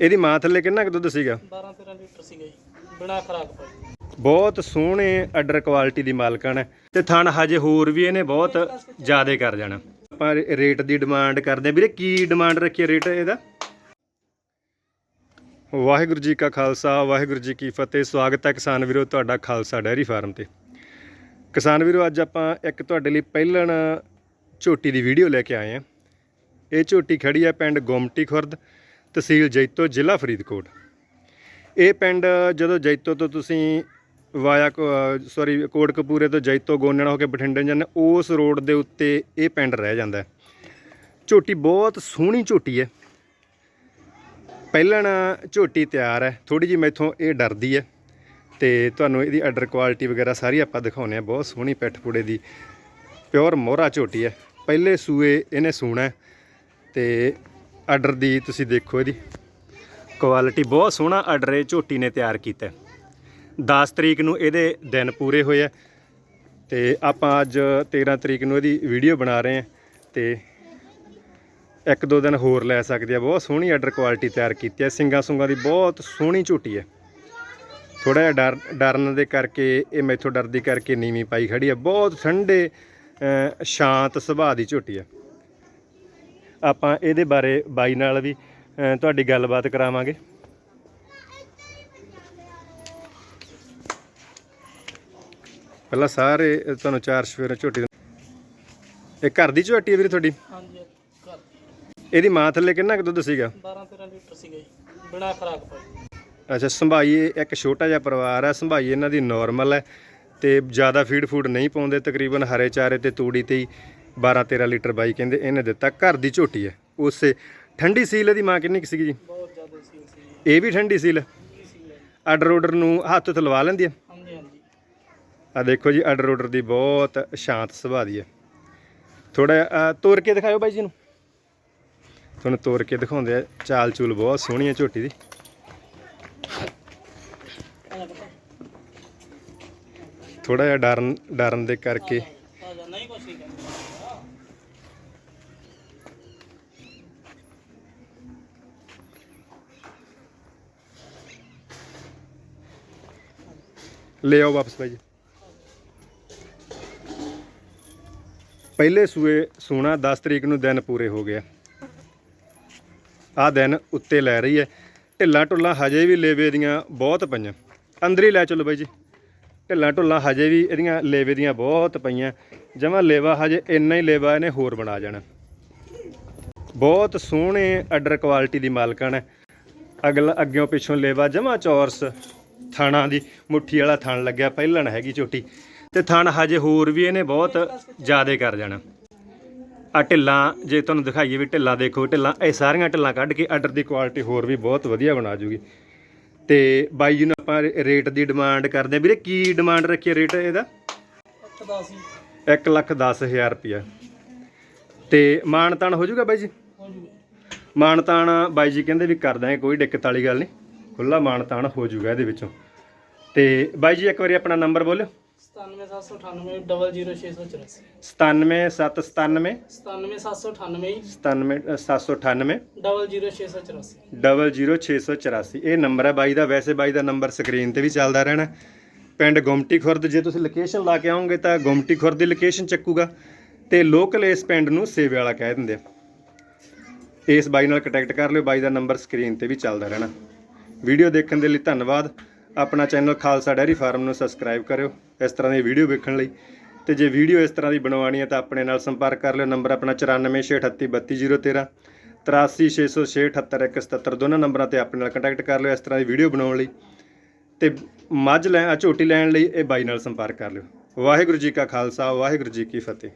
ਇਹਦੀ ਮਾਂ ਥੱਲੇ ਕਿੰਨਾ ਕੁ ਦੁੱਧ ਸੀਗਾ? 12 13 ਲੀਟਰ ਸੀਗਾ ਜੀ। ਬਿਨਾ ਖਰਾਕ ਪਾਈ ਬਹੁਤ ਸੋਹਣੇ ਆਰਡਰ ਕੁਆਲਿਟੀ ਦੀ ਮਾਲਕਣ ਹੈ ਤੇ ਥਣ ਹਜੇ ਹੋਰ ਵੀ ਇਹਨੇ ਬਹੁਤ ਜ਼ਿਆਦਾ ਕਰ ਜਾਣਾ। ਆਪਾਂ ਰੇਟ ਦੀ ਡਿਮਾਂਡ ਕਰਦੇ ਹਾਂ। ਵੀਰੇ ਕੀ ਡਿਮਾਂਡ ਰੱਖੀ ਰੇਟ ਇਹਦਾ? ਵਾਹਿਗੁਰੂ ਜੀ ਕਾ ਖਾਲਸਾ ਵਾਹਿਗੁਰੂ ਜੀ ਕੀ ਫਤਿਹ। ਸਵਾਗਤ ਹੈ ਕਿਸਾਨ ਵੀਰੋ ਤੁਹਾਡਾ ਖਾਲਸਾ ਡੈਰੀ ਫਾਰਮ ਤੇ। ਕਿਸਾਨ ਵੀਰੋ ਅੱਜ ਆਪਾਂ ਇੱਕ ਤੁਹਾਡੇ ਲਈ ਪਹਿਲਣ ਝੋਟੀ ਦੀ ਵੀਡੀਓ ਲੈ ਕੇ ਆਏ ਹਾਂ। ਇਹ ਝੋਟੀ ਖੜੀ ਹੈ ਪਿੰਡ ਗੋਮਟੀ ਖੁਰਦ। ਤਹਿਸੀਲ ਜੈਤੋ, ਜ਼ਿਲ੍ਹਾ ਫਰੀਦਕੋਟ। ਇਹ ਪਿੰਡ ਜਦੋਂ ਜੈਤੋ ਤੋਂ ਤੁਸੀਂ ਵਾਇਆ ਸੌਰੀ ਕੋਟਕਪੂਰੇ ਤੋਂ ਜੈਤੋ ਗੋਨਣਾ ਹੋ ਕੇ ਬਠਿੰਡੇ ਜਾਂਦੇ ਉਸ ਰੋਡ ਦੇ ਉੱਤੇ ਇਹ ਪਿੰਡ ਰਹਿ ਜਾਂਦਾ ਝੋਟੀ ਬਹੁਤ ਸੋਹਣੀ ਝੋਟੀ ਹੈ। ਪਹਿਲਣ ਝੋਟੀ ਤਿਆਰ ਹੈ ਥੋੜੀ ਜਿਹੀ ਮੈਥੋਂ ਇਹ ਡਰਦੀ ਹੈ। ਤੇ ਤੁਹਾਨੂੰ ਇਹਦੀ ਆਰਡਰ ਕੁਆਲਿਟੀ ਵਗੈਰਾ ਸਾਰੀ ਆਪਾਂ ਦਿਖਾਉਂਦੇ ਆ ਬਹੁਤ ਸੋਹਣੀ ਪਿੱਠ ਦੀ ਪਿਓਰ ਮੋਹਰਾ ਝੋਟੀ ਹੈ। ਪਹਿਲੇ ਸੂਏ ਇਹਨੇ ਸੂਣਾ ਹੈ ਤੇ ਆਰਡਰ ਦੀ ਤੁਸੀਂ ਦੇਖੋ ਇਹਦੀ। ਕੁਆਲਿਟੀ ਬਹੁਤ ਸੋਹਣਾ ਆਰਡਰ ਇਹ ਝੋਟੀ ਨੇ ਤਿਆਰ ਕੀਤਾ। ਹੈ। 10 ਤਰੀਕ ਨੂੰ ਇਹਦੇ ਦਿਨ ਪੂਰੇ ਹੋਏ ਆ। ਤੇ ਆਪਾਂ ਅੱਜ 13 ਤਰੀਕ ਨੂੰ ਇਹਦੀ ਵੀਡੀਓ ਬਣਾ ਰਹੇ ਆ। ਤੇ ਇੱਕ ਦੋ ਦਿਨ ਹੋਰ ਲੈ ਸਕਦੇ ਆ। ਬਹੁਤ ਸੋਹਣੀ ਆਰਡਰ ਕੁਆਲਿਟੀ ਤਿਆਰ ਕੀਤੀ ਹੈ ਸਿੰਗਾ ਸੁੰਗਾ ਦੀ ਬਹੁਤ ਸੋਹਣੀ ਝੂਟੀ ਹੈ ਥੋੜਾ ਜਿਹਾ ਡਰ, ਡਰਨ ਦੇ ਕਰਕੇ, ਇਹ ਮੈਥੋਂ ਡਰਦੀ ਕਰਕੇ ਨੀਵੀਂ ਪਾਈ ਖੜੀ ਹੈ ਬਹੁਤ ਠੰਡੇ ਸ਼ਾਂਤ ਸੁਭਾਅ ਦੀ ਝੂਟੀ ਹੈ ਆਪਾਂ ਇਹਦੇ ਬਾਰੇ ਬਾਈ ਨਾਲ ਵੀ ਤੁਹਾਡੀ ਗੱਲਬਾਤ ਕਰਾਵਾਂਗੇ। ਪਹਿਲਾਂ ਸਾਰੇ ਤੁਹਾਨੂੰ ਚਾਰ ਸਵੇਰ ਝੋਟੀ ਇਹ ਘਰ ਦੀ ਝੋਟੀ ਹੈ ਵੀਰੇ ਤੁਹਾਡੀ? ਹਾਂਜੀ ਘਰ। ਇਹਦੀ ਮਾਂ ਥੱਲੇ ਕਿੰਨਾ ਕੁ ਦੁੱਧ ਸੀਗਾ? 12 13 ਲੀਟਰ ਸੀਗਾ ਜੀ ਬਿਨਾ ਖਰਾਕ ਪਾਈ ਅੱਛਾ ਸੰਭਾਈਏ ਇੱਕ ਛੋਟਾ ਜਿਹਾ ਪਰਿਵਾਰ ਹੈ ਸੰਭਾਈ ਇਹਨਾਂ ਦੀ ਨਾਰਮਲ ਹੈ ਤੇ ਜ਼ਿਆਦਾ ਫੀਡ ਫੂਡ ਨਹੀਂ ਪਾਉਂਦੇ ਤਕਰੀਬਨ ਹਰੇ ਚਾਰੇ ਤੇ ਤੂੜੀ ਤੇ ਹੀ। 12 13 ਲੀਟਰ ਬਾਈ ਕਹਿੰਦੇ ਇਹਨੇ ਦਿੱਤਾ ਘਰ ਦੀ ਝੋਟੀ ਹੈ। ਉਸੇ ਠੰਡੀ ਸੀਲ ਇਹਦੀ ਮਾਂ ਕਿੰਨੀ ਕੁ ਸੀਗੀ ਜੀ? ਬਹੁਤ ਜ਼ਿਆਦਾ ਸੀਲ ਸੀ ਇਹ ਵੀ ਠੰਡੀ ਸੀਲ? ਆਰਡਰ ਆਰਡਰ ਨੂੰ ਹੱਥ ਉੱਤੇ ਲਵਾ ਲੈਂਦੀ ਹੈ? ਹਾਂਜੀ ਹਾਂਜੀ। ਆ ਦੇਖੋ ਜੀ ਆਰਡਰ ਆਰਡਰ ਦੀ ਬਹੁਤ ਸ਼ਾਂਤ ਸੁਭਾਅ ਦੀ ਹੈ। ਥੋੜਾ ਤੋੜ ਕੇ ਦਿਖਾਓ ਬਾਈ ਜੀ ਨੂੰ। ਤੁਹਾਨੂੰ ਤੋੜ ਕੇ ਦਿਖਾਉਂਦੇ ਆ। ਚਾਲ ਚੂਲ ਬਹੁਤ ਸੋਹਣੀ ਹੈ ਝੋਟੀ ਦੀ। ਥੋੜਾ ਜਿਹਾ ਡਰਨ ਡਰਨ ਦੇ ਕਰਕੇ ਆ ਜਾ ਨਹੀਂ ਕੁਛ ਨਹੀਂ ਕਰਨਾ ਲੈ ਆਓ ਵਾਪਸ ਬਾਈ ਜੀ। ਪਹਿਲੇ ਸੂਏ ਸੂਣਾ 10 ਤਰੀਕ ਨੂੰ ਦਿਨ ਪੂਰੇ ਹੋ ਗਿਆ ਆ ਦਿਨ ਉੱਤੇ ਲੈ ਰਹੀ ਹੈ। ਢਿੱਲਾਂ ਢੁੱਲਾਂ ਹਜੇ ਵੀ ਲੇਵੇ ਦੀਆਂ ਬਹੁਤ ਪਈਆਂ। ਅੰਦਰ ਹੀ ਲੈ ਚਲੋ ਬਾਈ ਜੀ। ਢਿੱਲਾਂ ਢੁੱਲਾਂ ਹਜੇ ਵੀ ਇਹਦੀਆਂ ਲੇਵੇ ਦੀਆਂ ਬਹੁਤ ਪਈਆਂ। ਜਮਾ ਲੇਵਾ ਹਜੇ ਇੰਨਾ ਹੀ ਲੇਵਾ ਇਹਨੇ ਹੋਰ ਬਣਾ ਜਾਣਾ। ਬਹੁਤ ਸੋਹਣੇ ਅਡਰ ਕੁਆਲਿਟੀ ਦੀ ਮਾਲਕਣ ਹੈ। ਅਗਲਾ ਅੱਗਿਓਂ ਪਿੱਛੋਂ ਲੇਵਾ ਜਮਾ ਚੌਰਸ। ਥਾਣਾ ਦੀ ਮੁੱਠੀ ਵਾਲਾ ਥਣ ਲੱਗਿਆ ਪਹਿਲਣ ਹੈਗੀ ਝੋਟੀ ਤੇ ਥਣ ਹਜੇ ਹੋਰ ਵੀ ਇਹਨੇ ਬਹੁਤ ਜ਼ਿਆਦਾ ਕਰ ਜਾਣਾ। ਆ ਢਿੱਲਾਂ ਜੇ ਤੁਹਾਨੂੰ ਦਿਖਾਈਏ ਵੀ ਢਿੱਲਾਂ ਦੇਖੋ ਢਿੱਲਾਂ ਇਹ ਸਾਰੀਆਂ ਢਿੱਲਾਂ ਕੱਢ ਕੇ ਆਰਡਰ ਦੀ ਕੁਆਲਿਟੀ ਹੋਰ ਵੀ ਬਹੁਤ ਵਧੀਆ ਬਣਾ ਜੂਗੀ। ਤੇ ਬਾਈ ਜੀ ਨੂੰ ਆਪਾਂ ਰੇਟ ਦੀ ਡਿਮਾਂਡ ਕਰਦੇ ਹਾਂ। ਵੀਰੇ ਕੀ ਡਿਮਾਂਡ ਰੱਖੀ ਰੇਟ ਇਹਦਾ? ਇੱਕ ਦਾ ਸੀ 1 ਲੱਖ 10000 ਰੁਪਇਆ। ਤੇ ਮਾਨਤਾਨ ਹੋ ਜਾਊਗਾ ਬਾਈ ਜੀ? ਮਾਨਤਾਨ ਬਾਈ ਜੀ ਕਹਿੰਦੇ ਵੀ ਕਰ ਦਾਂਗੇ ਕੋਈ ਦਿੱਕਤ ਵਾਲੀ ਗੱਲ ਨਹੀਂ। ਖੁੱਲਾ ਮਾਨਤਾਨ ਹੋ ਜਾਊਗਾ ਇਹਦੇ ਵਿੱਚੋਂ। ਤੇ ਬਾਈ ਜੀ ਇੱਕ ਵਾਰੀ ਆਪਣਾ ਨੰਬਰ ਬੋਲਿਓ। 97798 00684 97797 97798 97798 00684 00684 ਇਹ ਨੰਬਰ ਹੈ ਬਾਈ ਦਾ। ਵੈਸੇ ਬਾਈ ਦਾ ਨੰਬਰ ਸਕਰੀਨ ਤੇ ਵੀ ਚੱਲਦਾ ਰਹਿਣਾ ਪਿੰਡ ਗੁਮਟੀ ਖੁਰਦ ਜੇ ਤੁਸੀਂ ਲੋਕੇਸ਼ਨ ਲਾ ਕੇ ਆਓਗੇ ਤਾਂ ਗੁਮਟੀ ਖੁਰਦ ਦੀ ਲੋਕੇਸ਼ਨ ਚੱਕੂਗਾ। ਤੇ ਲੋਕਲ ਇਸ ਪਿੰਡ ਨੂੰ ਸੇਵੇ ਵਾਲਾ ਕਹਿ ਦਿੰਦੇ ਆ। ਇਸ ਬਾਈ ਨਾਲ ਕੰਟੈਕਟ ਕਰ ਲਿਓ। ਬਾਈ ਦਾ ਨੰਬਰ ਸਕਰੀਨ ਤੇ ਵੀ ਚੱਲਦਾ ਰਹਿਣਾ। ਵੀਡੀਓ ਦੇਖਣ ਦੇ ਲਈ ਧੰਨਵਾਦ। ਆਪਣਾ ਚੈਨਲ ਖਾਲਸਾ ਡੈਰੀ ਫਾਰਮ ਨੂੰ ਸਬਸਕ੍ਰਾਈਬ ਕਰਿਓ ਇਸ ਤਰ੍ਹਾਂ ਦੀ ਵੀਡੀਓ ਵੇਖਣ ਲਈ। ਤੇ ਜੇ ਵੀਡੀਓ ਇਸ ਤਰ੍ਹਾਂ ਦੀ ਬਣਵਾਉਣੀ ਹੈ ਤਾਂ ਆਪਣੇ ਨਾਲ ਸੰਪਰਕ ਕਰ ਲਿਓ। ਨੰਬਰ ਆਪਣਾ 9468322013 8360678177 ਦੋਨਾਂ ਨੰਬਰਾਂ ਤੇ ਆਪਣੇ ਨਾਲ ਕੰਟੈਕਟ ਕਰ ਲਿਓ ਇਸ ਤਰ੍ਹਾਂ ਦੀ ਵੀਡੀਓ ਬਣਾਉਣ ਲਈ। ਤੇ ਮੱਝ ਲੈ ਝੋਟੀ ਲੈਣ ਲਈ ਇਹ ਬਾਈ ਨਾਲ ਸੰਪਰਕ ਕਰ ਲਿਓ। ਵਾਹਿਗੁਰੂ ਜੀ ਕਾ ਖਾਲਸਾ, ਵਾਹਿਗੁਰੂ ਜੀ ਕੀ ਫਤਿਹ।